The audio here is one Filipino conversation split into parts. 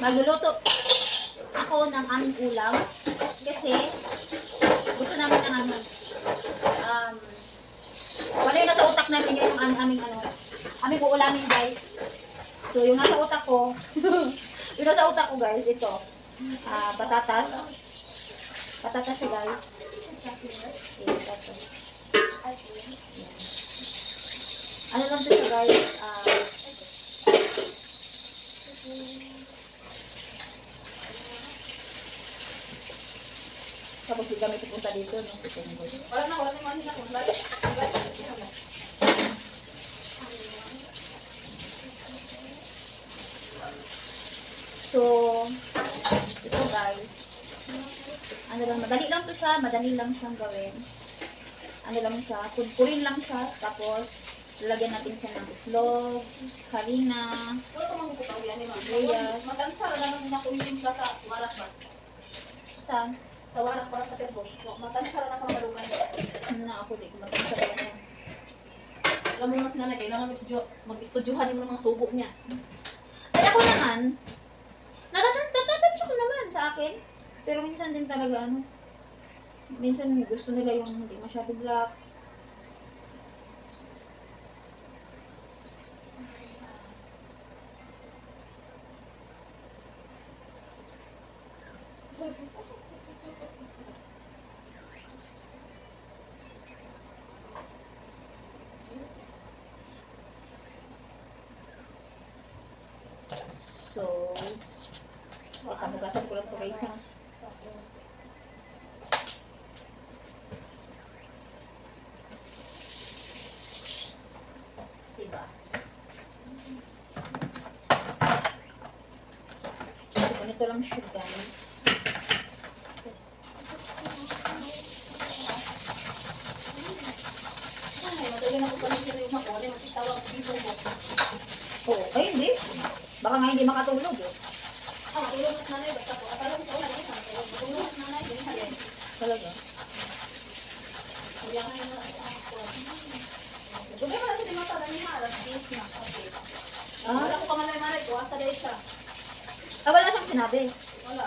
magluluto ako ng aming ulam kasi gusto namin ng ano, um, wala yung nasa utak namin ngayon ang aming ano, aming uulamin guys. So yung nasa utak ko, yung nasa utak ko guys, ito, ah, patatas. Patatas siya guys. Ano lang to siya guys? Ah, tapos di kami pupunta dito, no? Wala na, wala na yung. Wala. Wala. So, ito guys. Ano lang, madali lang to siya, madali lang siyang gawin. Ano lang siya, pudpurin lang siya, tapos lalagyan natin siya ng itlog, harina, yan, eh, ma'am. Yes. Matansara na nang nakulimpla sa warak ba? saan? Sa warak para sa terbos. Matansara na kamalugan. Na ako, di ko matansa ko yan. Alam mo naman sinanay, kailangan mag-istudyo- mag-istudyohan yung mga subo niya. Ay, ako naman, natatansya ko naman sa akin. Pero minsan din talaga, ano, minsan gusto nila yung hindi masyado black. So, baka hugasan ko lang ito guys ha. Diba? So, ganito lang siya guys. Oo, ay hindi. Baka nga hindi makatulog eh. Ah, matulog at nanay. Basta po. Akala ko wala na matulog. At nanay. Talaga. Kaya ka na Dugay pala si Mata ni Maras. Yes na. Okay. Ah, Wala ko kamalay-malay ko. Asa dahil siya. ah wala siyang sinabi. Wala.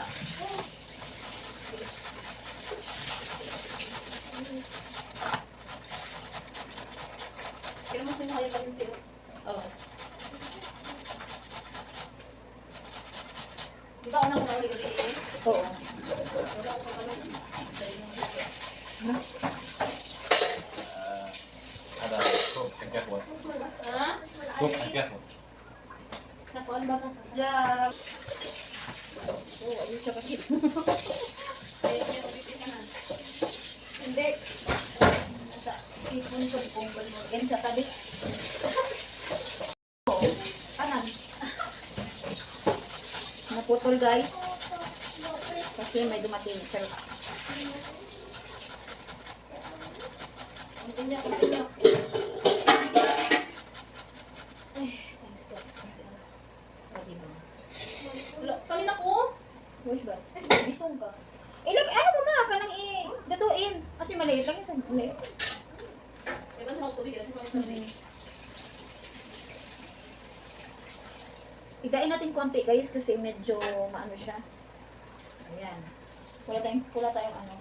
Yeah. Oo, ayun siya kasi. Ayun yung ulit ka na. Hindi. Nasa sipon ko, pungkol mo. Yan sa tabi. Oo. Kanan. Naputol guys. Kasi may dumating. Pero, Continue, continue. Ay, thanks God. o diba? Wala, kanina ko. Wash ba? Bisong ka. Ilag, ano mo ma? Kanang i... Datuin. Kasi maliit lang yung sa maliit. Diba sa mga tubig? Ano ba ito? Igain natin konti guys kasi medyo maano siya. Ayan. Wala tayong, wala tayong ano.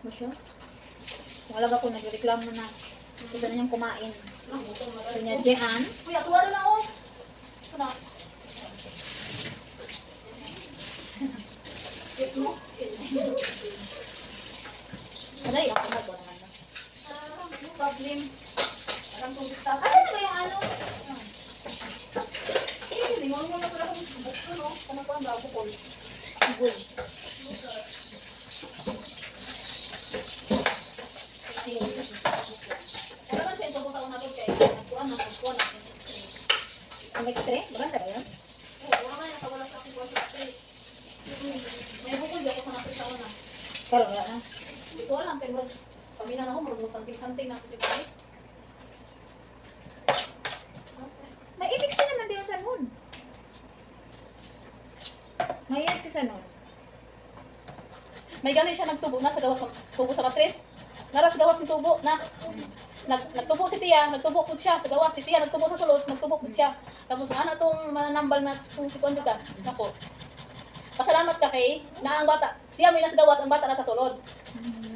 Mo siya? Kung alaga ko, nagreklamo na. Gusto na niyang kumain. Sabi niya, Jean, Kuya, tuwa na ako. Ano? Aday, ako na ko naman. No problem. Parang kung gusto ako. Asan na ba yung ano? Eh, lingon mo na pala kung ko, no? Ako ang bago ko. Sa ko sa ko na na street. Ang? Maganda ba yan? Eh, wala man yung kawala sa sa street. May bukol di ako sa nakita sa una. Pero wala na. Hindi ko alam, pero paminan ako, marunong something-something na ako siya. May ibig din naman din sa Sanon. Mahiyak si Sanon. May galing siya nagtubo na sa gawas ng tubo sa matres. Naras gawas ng tubo na. Nag, nagtubo si Tia, nagtubo po siya sa gawas. Si Tia nagtubo sa sulod, nagtubo po siya. Tapos ano tong manambal na kung si Kondo ka. Nako. Pasalamat ka kay na ang bata. Siya may nasa gawas, ang bata nasa sulod.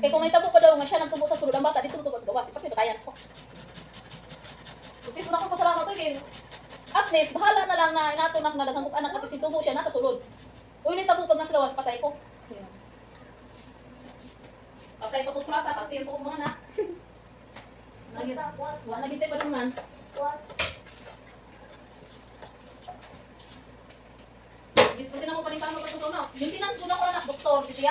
Kaya kung may tabo pa daw nga siya nagtubo sa sulod, ang bata dito tubo sa gawas. Ipati batayan ko. Hindi ko na akong pasalamat ko kay at least, bahala na lang na inatunak na daghang anak pati si tubo siya nasa sulod. Uy, may tabo pag nasa gawas, patay ko. Patay pa po sa mata, patay po ko mga na. Nagit, wala nagit tayo padungan. Bis pati na mo palitan mo patutunaw na. Maintenance ko na ko na doktor, di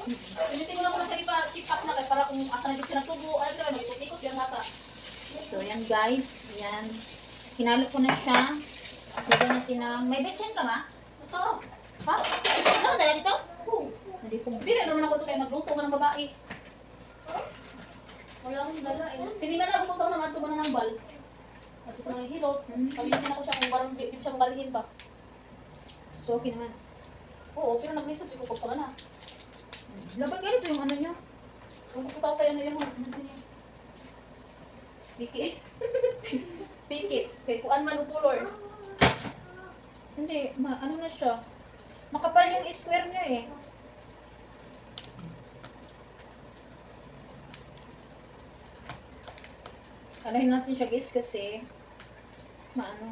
Maintenance ko na ko na sa up na kay para kung asa na siya natubo, ay kaya mag-ikot yan nata. So, yan guys. Yan. Hinalo ko na siya. Lagyan natin ng... May betsin ka ma? Basta, ha? Ano dala dito? Oo. Hindi ko. Bili naman ako ito kay magluto ka ng babae. Wala akong dala eh. Sinima na ako po sa unang ato man ng bal. Ato sa mga hilot. Pabilisin ako siya kung parang bit siya mabalihin pa. So, okay naman. Oo, pero nag-research ko pa na. Laban ganito yung ano nyo. Kung ko tayo na yung Piki. Piki. Kay kuan man color. Hindi, ma ano na siya. Makapal yung square niya eh. Anuhin natin siya guys kasi maano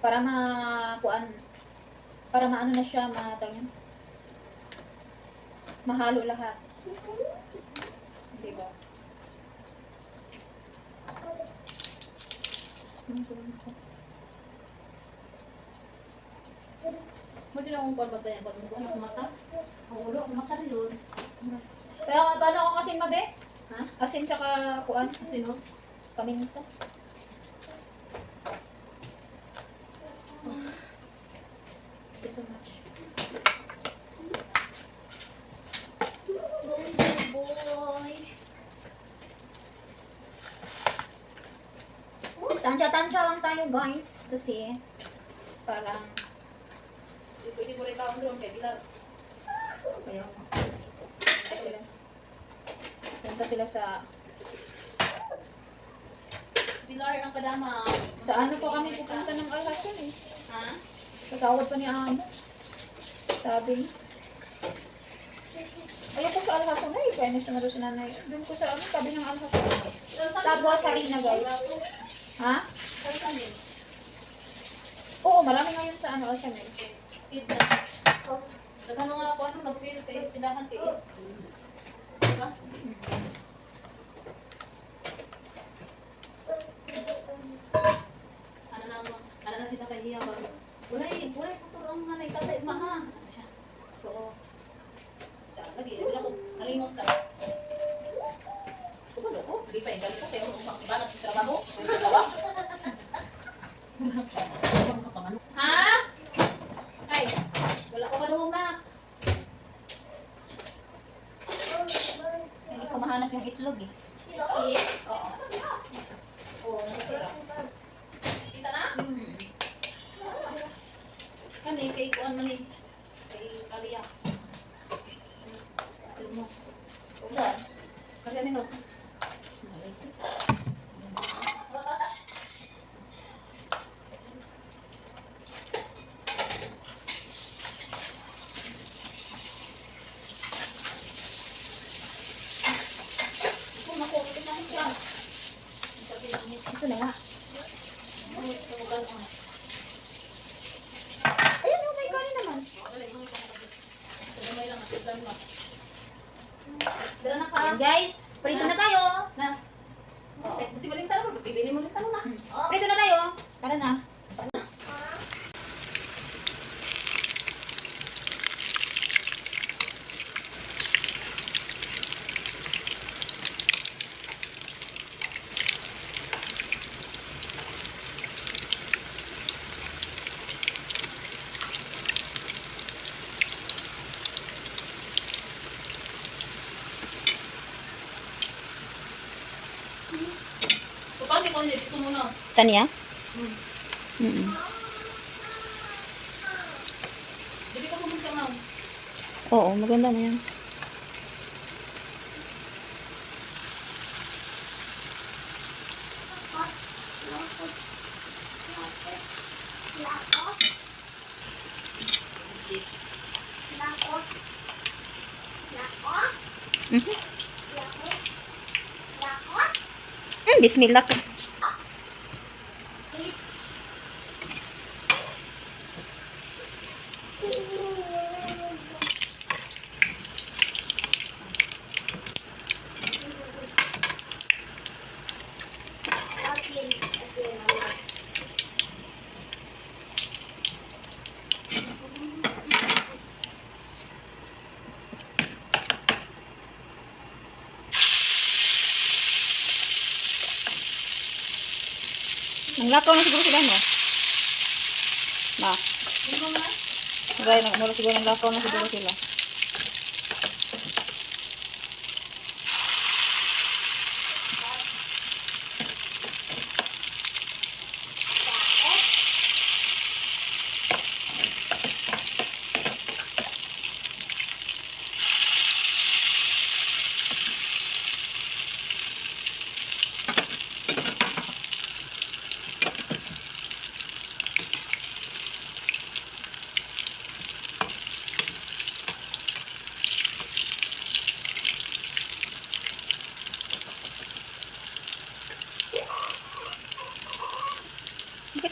para ma kuan para maano na siya ma tawag yun? Mahalo lahat. Di ba? Mo din akong kuan batayan pag kuan ang mata. Ang ulo, ang mata rin yun. Kaya paano ako kasi mabe? Ha? Asin tsaka kuan, Sino? paminta. Tansya-tansya lang tayo guys kasi parang Hindi pwede ko rin taong kay Pilar. kaya punta sila. Punta sila sa Pilar ang kadama. sa ano pa kami pupunta ng alasan eh. Ha? sa sahod pa ni Amo. Sabi niya. Ayaw ko sa kaya na siya na doon si nanay. Doon ko sa ano sabi ng alhasan tapos harina guys. Ha? Yun? oo marami ngayon sa ano alhasan eh Pizza. Nagano nga ako ano, nag-sale kay tindahan kay Ed. Diba? Ano na ako, ano na si Tatay Hiya ba? Walay, walay ko ang nanay tatay, maha. Ano siya? Oo. Siya, lagi, wala ko, nalimot ka. Kung ano ko, hindi pa yung galit ka, pero kung makibanat sa trabaho, may dalawa. Ha? Ay, wala ko manuhong na. hindi ko mahanap yung itlog eh Eh, Oo. Oo, nasasira. Kita na? Nasasira. Kani, kay kuan man eh. Kay Kalia. Lumos. Saan? Kalia nino. Saan niya? Hmm. Mm -mm. Oo, maganda mo yan. Mm-hmm. Mm, bismillah. Nanglakaw na siguro sila, no? Ma. Gaya, nang mura siguro nanglakaw na siguro sila.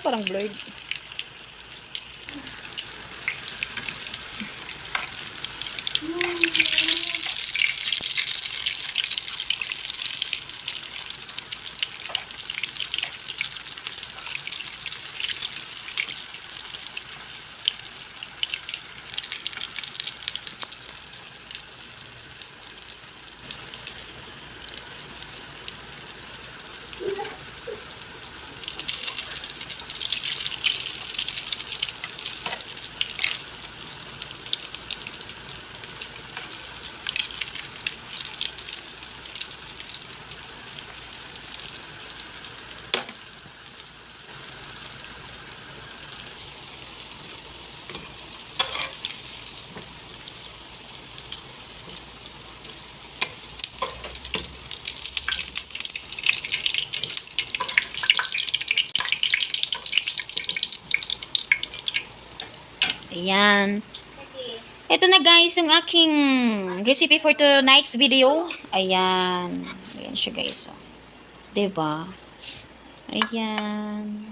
Parang blurred? Ayan. Ito na guys, yung aking recipe for tonight's video. Ayan. Ayan siya guys. Oh. Diba? Ayan.